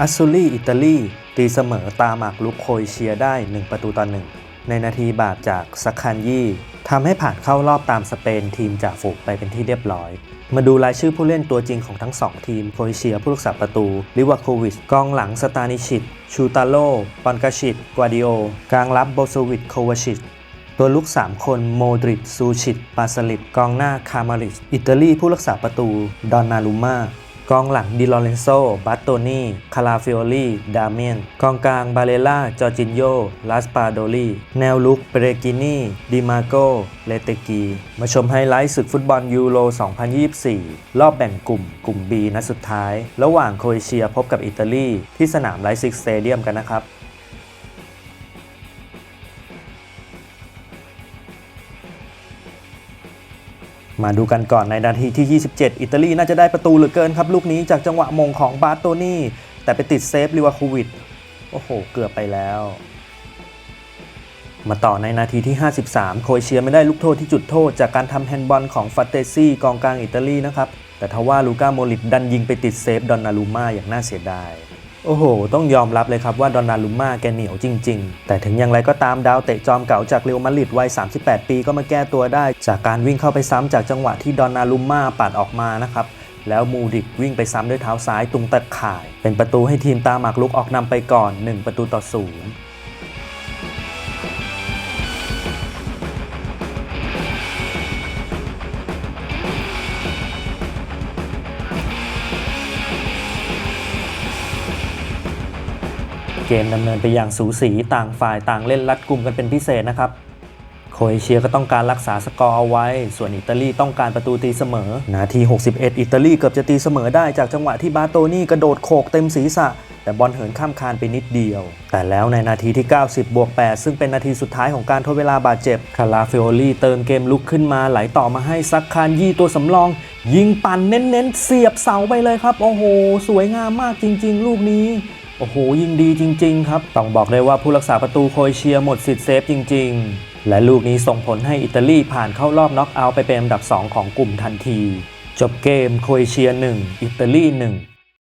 อัสซูลีอิตาลีตีเสมอตามหมากลุกโครเอเชียได้ 1 ประตูต่อหนึ่งในนาทีบาปจากสักคันยี่ทำให้ผ่านเข้ารอบตามสเปนทีมจากฝูงไปเป็นที่เรียบร้อย มาดูรายชื่อผู้เล่นตัวจริงของทั้ง 2 ทีมโครเอเชียผู้รักษาประตู ลิวาโควิชกองหลังสตานิชิต ชูตาโล ปอนกาชิต กวาดิโอ กลางรับโบโซวิชโควาชิต ตัวลุก 3 คนโมดริตซูชิต ปาสลิปกองหน้าคามาริชอิตาลีผู้รักษาประตู ดอนนารุม่า กองหลังดิลอเรนโซ บัตโตนีคาราฟิโอลีดาเมียน กองกลางบาเลล่า จอร์จินโยลาสปาโดลีแนวลุกเปเรกินีดิมาโกเลเตกี มาชมไฮไลท์ศึกฟุตบอลยูโร 2024 รอบแบ่งกลุ่ม กลุ่ม B นัดสุดท้าย ระหว่างโครเอเชียพบกับอิตาลี ที่สนามไลซิกสเตเดียมกันนะครับ มาดูกันก่อนในนาทีที่ 27 อิตาลีน่าจะได้ประตูเหลือเกินครับลูกนี้จากจังหวะมงของบาโตนี่ แต่ไปติดเซฟลิวาคูวิดโอ้โห เกือบไปแล้ว มาต่อในนาทีที่ 53 โคเชียไม่ได้ลูกโทษที่จุดโทษ จากการทำแฮนด์บอลของฟัตเตซี่กองกลางอิตาลีนะครับ แต่ทว่าลูก้าโมลิตดันยิงไปติดเซฟดอนนารูมาอย่างน่าเสียดาย โอ้โห ต้องยอมรับเลยครับว่าดอนนารุมม่าแกเหนียวจริง ๆ แต่ถึงอย่างไรก็ตามดาวเตะจอมเก่าจากเรอัลมาดริดวัย 38 ปีก็มาแก้ตัวได้ จากการวิ่งเข้าไปซ้ำจากจังหวะที่ดอนนารุมม่าปัดออกมานะครับแล้วมูดิกวิ่งไปซ้ำด้วยเท้าซ้ายตรงตะข่าย เป็นประตูให้ทีมตามหมากลุกออกนำไปก่อน 1 ประตูต่อศูนย์ เกมดำเนินไปอย่างสูสีต่างฝ่ายต่างเล่นรัดกลุ่มกันเป็นพิเศษนะครับ โครเอเชียก็ต้องการรักษาสกอร์เอาไว้ ส่วนอิตาลีต้องการประตูตีเสมอ นาที 61 อิตาลีเกือบจะตีเสมอได้จากจังหวะที่บาโตนี่กระโดดโขกเต็มศีรษะ แต่บอลเหินข้ามคานไปนิดเดียว แต่แล้วในนาทีที่ 90 บวก 8 ซึ่งเป็นนาทีสุดท้ายของการทดเวลาบาดเจ็บ คาราฟิโอลีเติมเกมลุกขึ้นมาไหลต่อมาให้ซักคานยี่ตัวสำรอง ยิงปั่นเน้นๆเสียบเสาไปเลยครับ โอ้โห สวยงามมากจริง ๆ ลูกนี้ โอ้โหยิงดีจริง ๆ ครับ ต้องบอกเลยว่าผู้รักษาประตูโคยเชียหมดสิทธิ์เซฟจริง ๆ และลูกนี้ส่งผลให้อิตาลีผ่านเข้ารอบน็อกเอาท์ไปเป็นอันดับ 2 ของกลุ่มทันที จบเกมโคยเอเชีย 1 อิตาลี 1